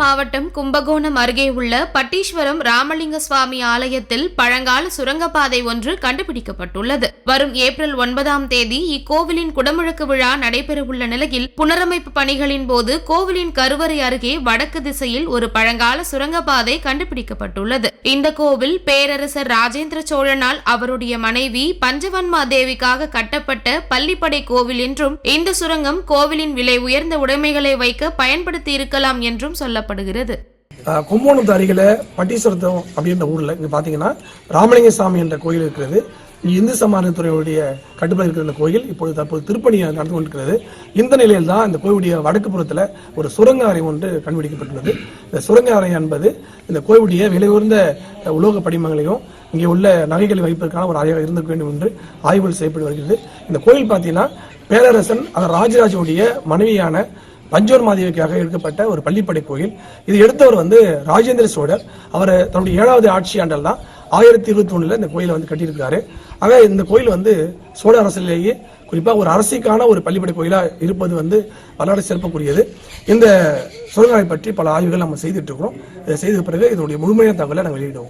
மாவட்டம் கும்பகோணம் அருகே உள்ள பட்டீஸ்வரம் ராமலிங்க சுவாமி ஆலயத்தில் பழங்கால சுரங்கப்பாதை ஒன்று கண்டுபிடிக்கப்பட்டுள்ளது. வரும் ஏப்ரல் ஒன்பதாம் தேதி இக்கோவிலின் குடமுழக்கு விழா நடைபெறவுள்ள நிலையில் புனரமைப்பு பணிகளின் போது கோவிலின் கருவறை அருகே வடக்கு திசையில் ஒரு பழங்கால சுரங்கப்பாதை கண்டுபிடிக்கப்பட்டுள்ளது. இந்த கோவில் பேரரசர் ராஜேந்திர சோழனால் அவருடைய மனைவி பஞ்சவன்மா தேவிக்காக கட்டப்பட்ட பள்ளிப்படை கோவில் என்றும் இந்த சுரங்கம் கோவிலின் விலை உயர்ந்த உடைமைகளை வைக்க பயன்படுத்தி இருக்கலாம் என்றும் சொல்லப்பட்டது ஆஹ் கும்போணத்து அருகில் பட்டீஸ்வரத்தம் அப்படின்ற ஊரில் இங்கே பார்த்தீங்கன்னா ராமலிங்க சாமி என்ற கோயில் இருக்கிறது. இந்து சமாதானத்துறையுடைய கட்டுப்பாடு இருக்கிற இந்த கோயில் இப்பொழுது தற்போது திருப்பணி நடந்து கொண்டிருக்கிறது. இந்த நிலையில் தான் இந்த கோயிலுடைய வடக்கு புறத்தில் ஒரு சுரங்க அறை ஒன்று கண்டுபிடிக்கப்பட்டுள்ளது. இந்த சுரங்க அறை என்பது இந்த கோயிலுடைய விலை உயர்ந்த உலோக படிமங்களையும் இங்கே உள்ள நகைகளை வைப்பதற்கான ஒரு அறையாக இருந்திருக்க வேண்டும் என்று ஆய்வுகள் செய்யப்பட்டு வருகிறது. இந்த கோயில் பார்த்தீங்கன்னா பேரரசன் அவர் ராஜராஜனுடைய மனைவியான பஞ்சோர் மாதேவிக்காக எடுக்கப்பட்ட ஒரு பள்ளிப்படை கோயில். இது எடுத்தவர் வந்து ராஜேந்திர சோழர். அவர் தன்னுடைய ஏழாவது ஆட்சி ஆண்டல் தான். ஆயிரத்தி இருபத்தி ஒன்றில் இந்த கோயிலை வந்து கட்டியிருக்காரு. ஆக இந்த கோயில் வந்து சோழ அரசிலேயே குறிப்பாக ஒரு அரசிக்கான ஒரு பள்ளிப்படை கோயிலாக இருப்பது வந்து வரலாறு சிறப்புக்குரியது. இந்த சுரங்கங்களை பற்றி பல ஆய்வுகள் நம்ம செய்துட்டு இருக்கிறோம். இதை செய்த பிறகு இதனுடைய முழுமையான தகவலை நாங்கள் வெளியிடுவோம்.